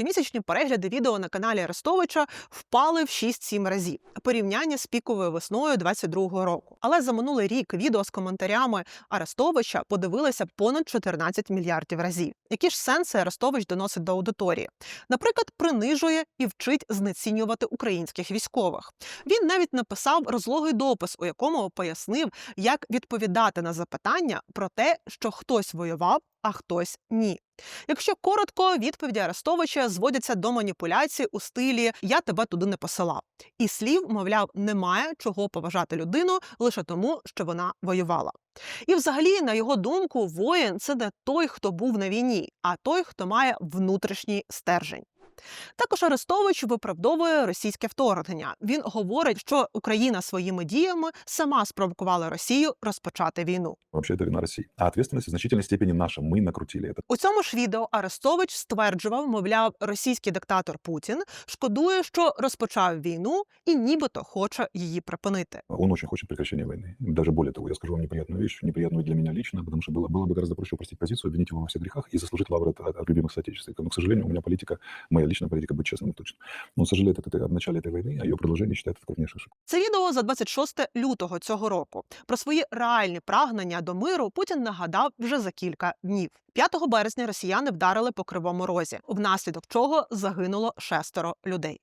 щомісячні перегляди відео на каналі Арестовича впали в 6-7 разів порівняння з піковою весною 22-го року. Але за минулий рік відео з коментарями Арестовича подивилися понад 14 мільярдів разів. Які ж сенси Арестович доносить до аудиторії? Наприклад, принижує і вчить знецінювати українських військових. Він навіть написав розлогий допис, у якому пояснив, як відповідати на запитання про те, що хтось воював, а хтось ні. Якщо коротко, відповіді Арестовича зводяться до маніпуляцій у стилі Я тебе туди не посилав. І слів, мовляв, немає чого поважати людину лише тому, що вона воювала. І, взагалі, на його думку, воїн це не той, хто був на війні, а той, хто має внутрішній стержень. Також Арестович виправдовує російське вторгнення. Він говорить, що Україна своїми діями сама спровокувала Росію розпочати війну. Вообще это вина России. А ответственность в значительной степени наша. Мы накрутили это. У цьому ж відео Арестович стверджував, мовляв, російський диктатор Путін шкодує, що розпочав війну і нібито хоче її припинити. Он очень хочет прекращения войны. Даже более того, я скажу вам неприятную вещь, неприятную для меня лично, потому что было, было бы гораздо проще упростить позицию, обвинить его во всех грехах и заслужить лавры от, от- от любимых соотечественников. Но, к сожалению, у меня политика, моя личная политика, быть честным и точно. Он сожалеет от этой, о начале этой войны, а ее продолжение считает это крупнейшей ошибкой. Це відео за 26 лютого цього року. Про свої реальні прагнення до миру Путін нагадав вже за кілька днів. 5 березня росіяни вдарили по кривому розі, внаслідок чого загинуло шестеро людей.